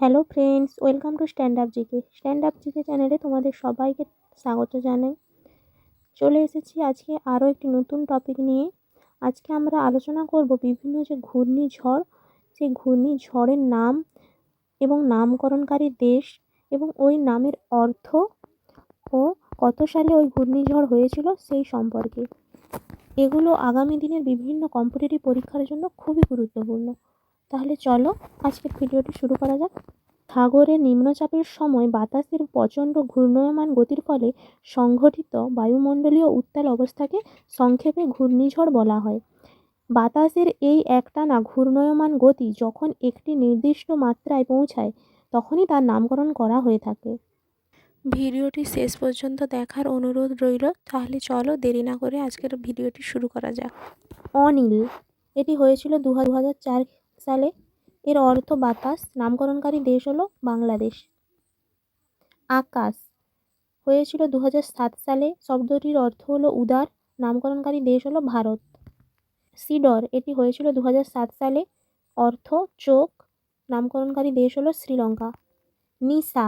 Hello friends welcome to stand up GK stand up GK চ্যানেলে তোমাদের সবাইকে স্বাগত জানাই। চলে এসেছি আজকে আরও একটি নতুন টপিক নিয়ে। আজকে আমরা আলোচনা করব বিভিন্ন যে ঘূর্ণিঝড়, সেই ঘূর্ণিঝড়ের নাম এবং নামকরণকারী দেশ এবং ওই নামের অর্থ ও কত সালে ওই ঘূর্ণিঝড় হয়েছিল সেই সম্পর্কে। এগুলো আগামী দিনের বিভিন্ন কম্পিটিটিভ পরীক্ষার জন্য খুবই গুরুত্বপূর্ণ। তাহলে চলো আজকের ভিডিওটি শুরু করা যাক। সাগরে নিম্নচাপের সময় বাতাসের প্রচণ্ড ঘূর্ণয়মান গতির ফলে সংঘটিত বায়ুমণ্ডলীয় উত্তাল অবস্থাকে সংক্ষেপে ঘূর্ণিঝড় বলা হয়। বাতাসের এই একটানা ঘূর্ণয়মান গতি যখন একটি নির্দিষ্ট মাত্রায় পৌঁছায় তখনই তার নামকরণ করা হয়ে থাকে। ভিডিওটি শেষ পর্যন্ত দেখার অনুরোধ রইল তাহলে চলো দেরি না করে আজকের ভিডিওটি শুরু করা যাক। অনিল এটি হয়েছিল দু হাজার চার সালে এর অর্থ বাতাস, নামকরণকারী দেশ হলো বাংলাদেশ। আকাশ হয়েছিল দু সালে, শব্দটির অর্থ হলো উদার, নামকরণকারী দেশ হলো ভারত। সিডর, এটি হয়েছিল দু সালে, অর্থ চোখ, নামকরণকারী দেশ হলো শ্রীলঙ্কা। নিশা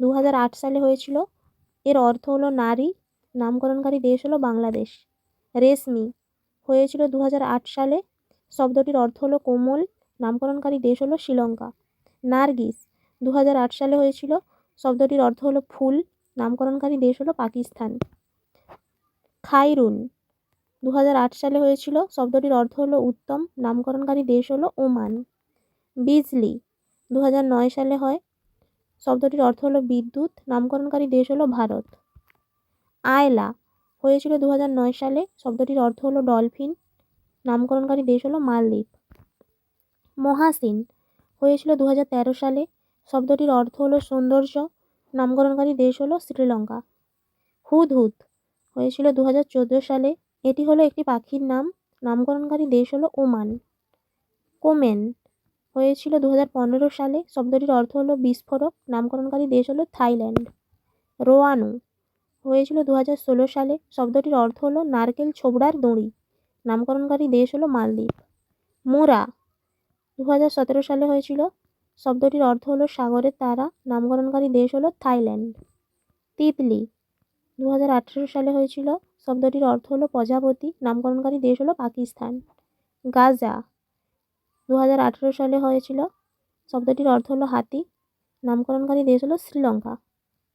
দু সালে হয়েছিল, এর অর্থ হলো নারী, নামকরণকারী দেশ হলো বাংলাদেশ। রেশমি, হয়েছিল দু হাজার আট সালে, শব্দটির অর্থ হলো কোমল নামকরণকারী দেশ হলো শ্রীলঙ্কা। নার্গিস দু হাজার আট সালে হয়েছিল। শব্দটির অর্থ হলো ফুল। নামকরণকারী দেশ হলো পাকিস্তান। খাইরুন দু হাজার আট সালে হয়েছিল। শব্দটির অর্থ হলো উত্তম। নামকরণকারী দেশ হলো ওমান। বিজলি দু হাজার নয় সালে হয়। শব্দটির অর্থ হলো বিদ্যুৎ। নামকরণকারী দেশ হলো ভারত। আয়লা হয়েছিল দু হাজার নয় সালে। শব্দটির অর্থ হলো ডলফিন। নামকরণকারী দেশ হলো মালদ্বীপ। মহাসিন হয়েছিল দু হাজার তেরো সালে। শব্দটির অর্থ হলো সৌন্দর্য, নামকরণকারী দেশ হলো শ্রীলঙ্কা। হুদ হুদহুদ হয়েছিল দু হাজার চোদ্দ সালে। এটি হলো একটি পাখির নাম, নামকরণকারী দেশ হলো ওমান। কোমেন হয়েছিল দু হাজার পনেরো সালে। শব্দটির অর্থ হলো বিস্ফোরক, নামকরণকারী দেশ হলো থাইল্যান্ড। রোয়ানু হয়েছিল দু হাজার ষোলো সালে। শব্দটির অর্থ হলো নারকেল ছোবড়ার দড়ি, নামকরণকারী দেশ হলো মালদ্বীপ। মোরা দু হাজার সতেরো সালে হয়েছিল। শব্দটির অর্থ হলো সাগরের তারা, নামকরণকারী দেশ হলো থাইল্যান্ড। তিতলি দু হাজার আঠেরো সালে হয়েছিল। শব্দটির অর্থ হলো প্রজাপতি, নামকরণকারী দেশ হলো পাকিস্তান। গাজা দু হাজার আঠেরো সালে হয়েছিল। শব্দটির অর্থ হলো হাতি, নামকরণকারী দেশ হলো শ্রীলঙ্কা।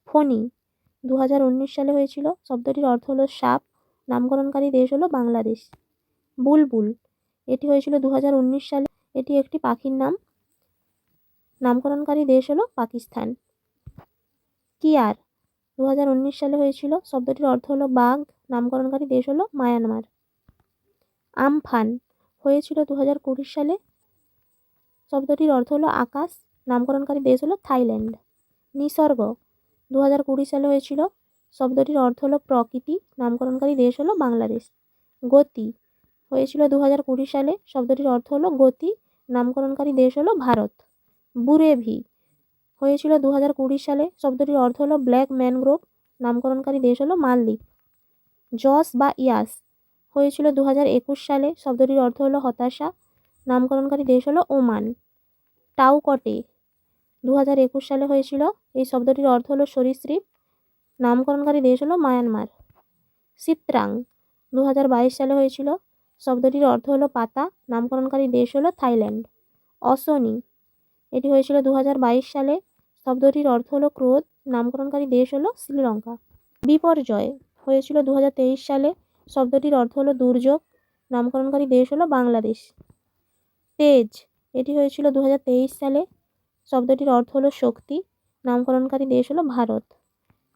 ফণি দু হাজার উনিশ সালে হয়েছিল। শব্দটির অর্থ হলো সাপ, নামকরণকারী দেশ হলো বাংলাদেশ। বুলবুল, এটি হয়েছিল দু হাজার উনিশ সালে। এটি একটি পাখির নাম। নামকরণকারী দেশ হলো পাকিস্তান। কিয়ার দু হাজার উনিশ সালে হয়েছিল। শব্দটির অর্থ হলো বাঘ। নামকরণকারী দেশ হলো মায়ানমার। আমফান হয়েছিল দু হাজার কুড়ি সালে। শব্দটির অর্থ হলো আকাশ। নামকরণকারী দেশ হলো থাইল্যান্ড। নিসর্গ দু হাজার কুড়ি সালে হয়েছিল। শব্দটির অর্থ হলো প্রকৃতি। নামকরণকারী দেশ হলো বাংলাদেশ। গতি হয়েছিল দু হাজার কুড়ি সালে। শব্দটির অর্থ হলো গতি, নামকরণকারী দেশ হলো ভারত। বুরেভি হয়েছিল দু হাজার কুড়ি সালে। শব্দটির অর্থ হলো ব্ল্যাক ম্যানগ্রোভ, নামকরণকারী দেশ হলো মালদ্বীপ। জস বা ইয়াস হয়েছিল দু হাজার একুশ সালে। শব্দটির অর্থ হলো হতাশা, নামকরণকারী দেশ হলো ওমান। টাউকটে দু হাজার একুশ সালে হয়েছিল। এই শব্দটির অর্থ হলো সরীসৃপ, নামকরণকারী দেশ হলো মায়ানমার। সিত্রাং দু হাজার বাইশ সালে হয়েছিল। শব্দটির অর্থ হলো পাতা, নামকরণকারী দেশ হলো থাইল্যান্ড। অশনি এটি হয়েছিল দু হাজার বাইশ সালে। শব্দটির অর্থ হলো ক্রোধ, নামকরণকারী দেশ হলো শ্রীলঙ্কা। বিপর্যয়, হয়েছিল দু হাজার তেইশ সালে। শব্দটির অর্থ হলো দুর্যোগ, নামকরণকারী দেশ হলো বাংলাদেশ। তেজ, এটি হয়েছিল দু হাজার তেইশ সালে। শব্দটির অর্থ হলো শক্তি, নামকরণকারী দেশ হলো ভারত।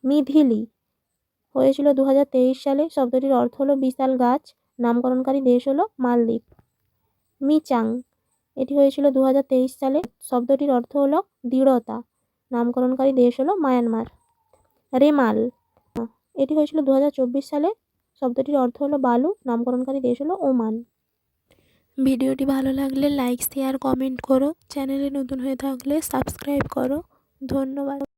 মিথিলি, হয়েছিল দু হাজার তেইশ সালে। শব্দটির অর্থ হলো বিশাল গাছ নামকরণকারী দেশ হলো মালদ্বীপ। মিচাং, এটি হয়েছিল দু হাজার তেইশ সালে। শব্দটির অর্থ হলো দৃঢ়তা। নামকরণকারী দেশ হলো মায়ানমার। রেমাল, এটি হয়েছিল দু হাজার চব্বিশ সালে। শব্দটির অর্থ হলো বালু, নামকরণকারী দেশ হলো ওমান। ভিডিওটি ভালো লাগলে লাইক, শেয়ার, কমেন্ট করো। চ্যানেলে নতুন হয়ে থাকলে সাবস্ক্রাইব করো। ধন্যবাদ।